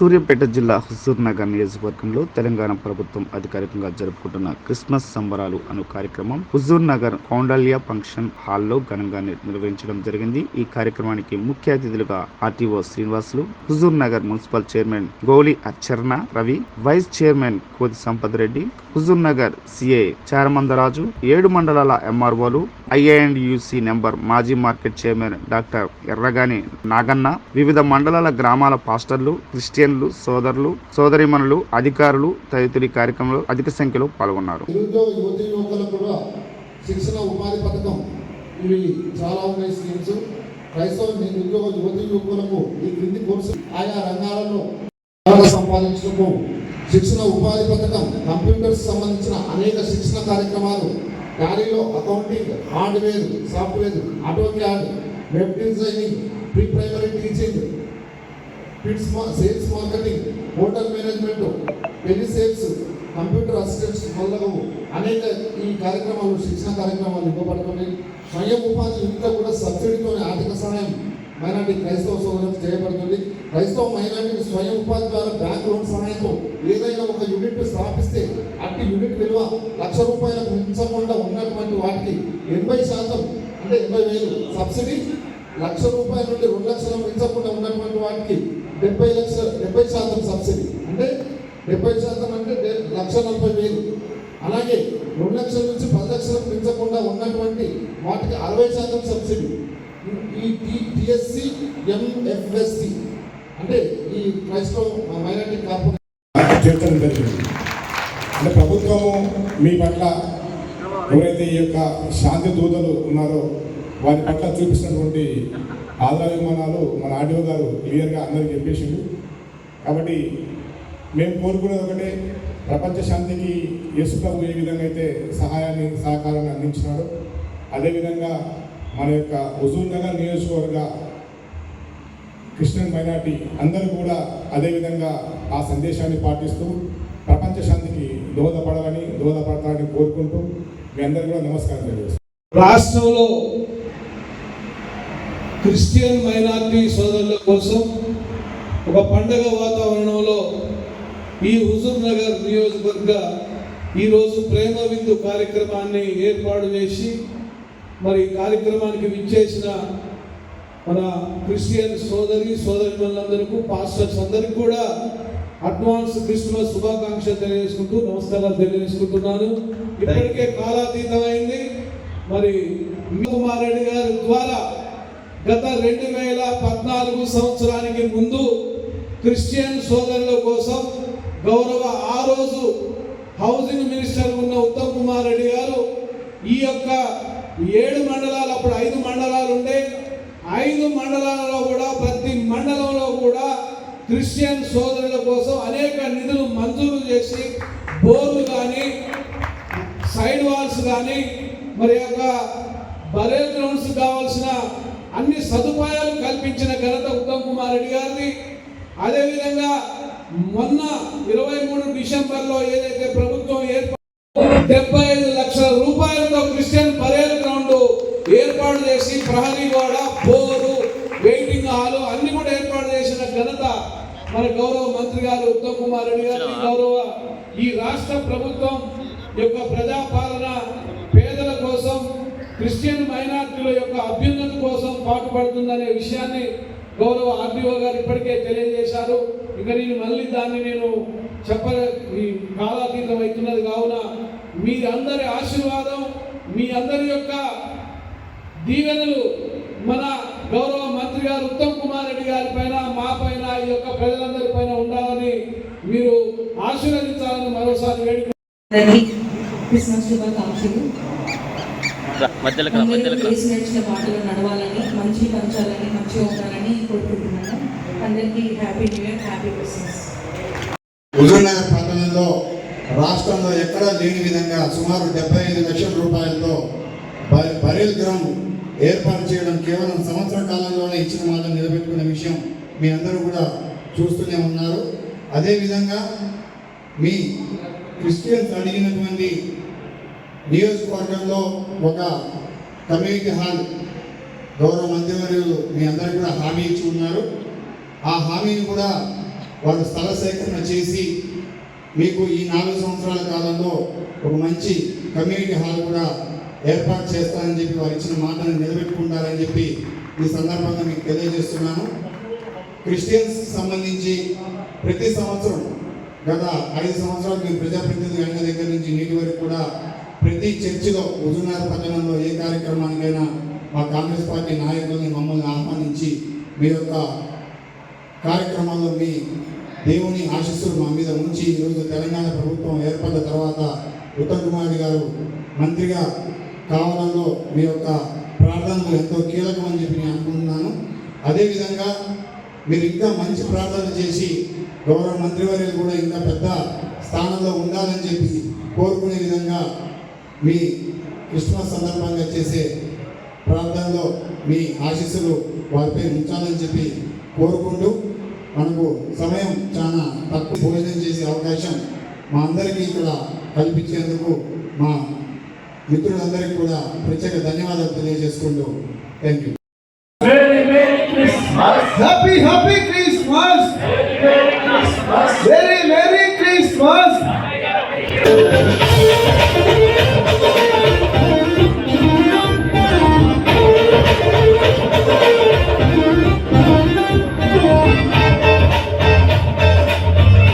సూర్యాపేట జిల్లా హుజూర్ నగర్ నియోజకవర్గంలో తెలంగాణ ప్రభుత్వం అధికారికంగా జరుపుకుంటున్న క్రిస్మస్ సంబరాలు అను కార్యక్రమం హుజూర్ నగర్ కౌండల్య ఫంక్షన్ హాల్లో ఘనంగా నిర్వహించడం జరిగింది. ఈ కార్యక్రమానికి ముఖ్య అతిథులుగా RTO Srinivasulu Huzur Nagar municipal chairman Gouli అచ్చర్ణ Ravi vice chairman Kothi Sampath Reddy Huzur Nagar CA చారమందరాజు ఏడు మండలాల ఎంఆర్ఓలు ఐఏఎండ్ యూసి నెంబర్ మాజీ market chairman doctor Erragani Naganna వివిధ మండలాల గ్రామాల పాస్టర్లు క్రిస్టియన్ క్రిస్టియన్లు సోదరులు సోదరిమణులు అధికారులు తదితరులు కార్యక్రమంలో అధిక సంఖ్యలో పాల్గొన్నారు. నిరుద్యోగ యువతి యువకులకు కూడా శిక్షణ ఉపాధి పథకం ఇవి చాలా ఉన్నాయి స్కీమ్స్. క్రైస్తవ నిరుద్యోగ యువతి యువకులకు ఈ క్రింది కోర్సు ఆయా రంగాలలో సంపాదించడము శిక్షణ ఉపాధి పథకం కంప్యూటర్స్ సంబంధించిన అనేక శిక్షణ కార్యక్రమాలు టాలీలో accounting hardware software auto CAD web designing pre primary fits sales marketing hotel management పెళ్ళి సేల్స్ కంప్యూటర్ అసిస్టెంట్స్ మొదలగు అనేక ఈ కార్యక్రమాలు శిక్షణ కార్యక్రమాలు ఇవ్వబడుతున్నాయి. స్వయం ఉపాధి ఇంట్లో కూడా సబ్సిడీతో ఆర్థిక సహాయం మైనార్టీ క్రైస్తవ సోదరులకు చేయబడుతుంది. క్రైస్తవ మైనార్టీ స్వయం ఉపాధి ద్వారా బ్యాంక్ లోన్ సహాయంతో ఏదైనా ఒక యూనిట్ స్థాపిస్తే అట్టి యూనిట్ విలువ లక్ష రూపాయలకు మించకుండా ఉన్నటువంటి వాటికి ఎనభై శాతం అంటే ఎనభై వేలు సబ్సిడీ లక్ష రూపాయల నుండి రెండు లక్షల మించకుండా ఉన్నటువంటి వాటికి డెబ్బై లక్షల డెబ్బై శాతం సబ్సిడీ. అంటే డెబ్బై శాతం అంటే లక్ష నలభై వేలు. అలాగే రెండు లక్షల నుంచి పది లక్షలకు పెంచకుండా ఉన్నటువంటి వాటికి అరవై శాతం సబ్సిడీ. ఈ టిఎస్సి ఎంఎఫ్ఎస్సి. అంటే ఈ క్రైస్తవ మైనార్టీ కార్పొరేషన్ చేర్చడం జరిగింది అంటే ప్రభుత్వము మీ పట్ల ఎవరైతే ఈ యొక్క శాంతి దూతలు ఉన్నారో వారి పట్ల చూపిస్తున్నటువంటి ఆదరాభిమానాలు మన ఆడియో గారు క్లియర్గా అందరికి చెప్పేసిండు. కాబట్టి మేము కోరుకునేది ఒకటే ప్రపంచ శాంతికి యేసుప్రభు ఏ విధంగా అయితే సహాయాన్ని సహకారాన్ని అందించినాడో అదేవిధంగా మన యొక్క హుజూర్ నగర్ నియోజకవర్గ క్రిస్టియన్ మైనార్టీ అందరూ కూడా అదేవిధంగా ఆ సందేశాన్ని పాటిస్తూ ప్రపంచ శాంతికి దోహదపడాలని దోహదపడతారని కోరుకుంటూ మీ అందరూ కూడా నమస్కారం తెలియజేస్తాను రాష్ట్రంలో క్రిస్టియన్ మైనారిటీ సోదరుల కోసం ఒక పండగ వాతావరణంలో ఈ హుజూర్ నగర్ నియోజకవర్గ ఈరోజు ప్రేమ విందు కార్యక్రమాన్ని ఏర్పాటు చేసి మరి కార్యక్రమానికి విచ్చేసిన మన క్రిస్టియన్ సోదరి సోదరిమణులందరికీ పాస్టర్స్ అందరికీ కూడా అడ్వాన్స్ క్రిస్మస్ శుభాకాంక్షలు తెలియజేసుకుంటూ నమస్కారాలు తెలియజేసుకుంటున్నాను. ఇప్పటికే కాలాతీతమైంది. మరి కుమార్ రెడ్డి గారి ద్వారా గత రెండు వేల పద్నాలుగు సంవత్సరానికి ముందు క్రిస్టియన్ సోదరుల కోసం గౌరవ ఆ రోజు హౌసింగ్ మినిస్టర్ ఉన్న ఉత్తమ్ కుమార్ రెడ్డి గారు ఈ యొక్క ఏడు మండలాలు అప్పుడు ఐదు మండలాలు ఉండే ఐదు మండలాలలో కూడా ప్రతి మండలంలో కూడా క్రిస్టియన్ సోదరుల కోసం అనేక నిధులు మంజూరు చేసి బోర్లు కానీ సైడ్ వాల్స్ కానీ మరి యొక్క బరేల్ సదుపాయాలు కల్పించిన ఘనత ఉత్తమ్ కుమార్ రెడ్డి గారిది. అదేవిధంగా మొన్న ఇరవై మూడు డిసెంబర్లో ఏదైతే ప్రభుత్వం ఏర్పాటు డెబ్బై ఐదు లక్షల రూపాయలతో క్రిస్టియన్ పరేడ్ గ్రౌండ్ ఏర్పాటు చేసి ప్రహరీ గోడ బోరు వెయిటింగ్ హాల్ అన్ని కూడా ఏర్పాటు చేసిన ఘనత మన గౌరవ మంత్రి గారు ఉత్తమ్ కుమార్ రెడ్డి గారి గౌరవ ఈ రాష్ట్ర ప్రభుత్వం యొక్క ప్రజాపాలన పేదల కోసం క్రిస్టియన్ మైనార్టీల యొక్క అభ్యున్నతి కోసం పాటుపడుతుందనే విషయాన్ని గౌరవ ఆర్డీఓ గారు ఇప్పటికే తెలియజేశారు. ఇక నేను మళ్ళీ దాన్ని నేను చెప్ప కాలాతీతం అవుతున్నది కావున మీ అందరి ఆశీర్వాదం మీ అందరి యొక్క దీవెనలు మన గౌరవ మంత్రి గారు ఉత్తమ్ కుమార్ రెడ్డి గారి పైన మా పైన ఈ యొక్క ప్రజలందరి పైన ఉండాలని మీరు ఆశీర్వదించాలని మరోసారి వేడుక క్రిస్మస్ శుభాకాంక్షలు మధ్యలో మధ్యలో నడవాలని మంచి పంచాలని మంచిగా ఉండాలని కోరుకుంటున్నాను. అందరికీ happy new year happy Christmas. Huzurnagar పట్టణంలో రాష్ట్రంలో ఎక్కడా లేని విధంగా సుమారు డెబ్బై ఐదు లక్షల రూపాయలతో బరేల్ గ్రౌండ్ ఏర్పాటు చేయడం కేవలం సంవత్సర కాలంలోనే ఇచ్చిన మాట నిలబెట్టుకున్న విషయం మీ అందరూ కూడా చూస్తూనే ఉన్నారు. అదేవిధంగా మీ క్రిస్టియన్స్ అడిగినటువంటి నియోజకవర్గంలో ఒక కమ్యూనిటీ హాల్ గౌరవ మంత్రివర్యులు మీ అందరికీ కూడా హామీ ఇచ్చి ఉన్నారు. ఆ హామీని కూడా వారు స్థల సేకరణ చేసి మీకు ఈ నాలుగు సంవత్సరాల కాలంలో ఒక మంచి కమ్యూనిటీ హాల్ కూడా ఏర్పాటు చేస్తానని చెప్పి వారు ఇచ్చిన మాటను నిలబెట్టుకుంటారని చెప్పి ఈ సందర్భంగా మీకు తెలియజేస్తున్నాను. క్రిస్టియన్స్ సంబంధించి ప్రతి సంవత్సరం గత ఐదు సంవత్సరాలు మేము ప్రజాప్రతినిధి అయిన దగ్గర నుంచి నీటి వరకు కూడా ప్రతి చర్చిలో హుజూర్నగర్ పట్టణంలో ఏ కార్యక్రమానికైనా మా కాంగ్రెస్ పార్టీ నాయకుల్ని మమ్మల్ని ఆహ్వానించి మీ యొక్క కార్యక్రమాల్లో మీ దేవుని ఆశీస్సులు మా మీద ఉంచి ఈరోజు తెలంగాణ ప్రభుత్వం ఏర్పడ్డ తర్వాత ఉత్తమ్ కుమార్ గారు మంత్రిగా కావడంలో మీ యొక్క ప్రార్థనలు ఎంతో కీలకమని చెప్పి నేను అనుకుంటున్నాను. అదేవిధంగా మీరు ఇంకా మంచి ప్రార్థన చేసి గౌరవ మంత్రివర్యులు కూడా ఇంకా పెద్ద స్థానంలో ఉండాలని చెప్పి కోరుకునే విధంగా మీ క్రిస్మస్ సందర్భంగా చేసే ప్రార్థనలో మీ ఆశీస్సులు వారిపై ఉంచాలని చెప్పి కోరుకుంటూ మనకు సమయం చాలా తక్కువ భోజనం చేసే అవకాశం మా అందరికీ ఇక్కడ కల్పించేందుకు మా మిత్రులందరికీ కూడా ప్రత్యేక ధన్యవాదాలు తెలియజేసుకుంటూ thank you Happy, happy Christmas! Very, Merry Christmas!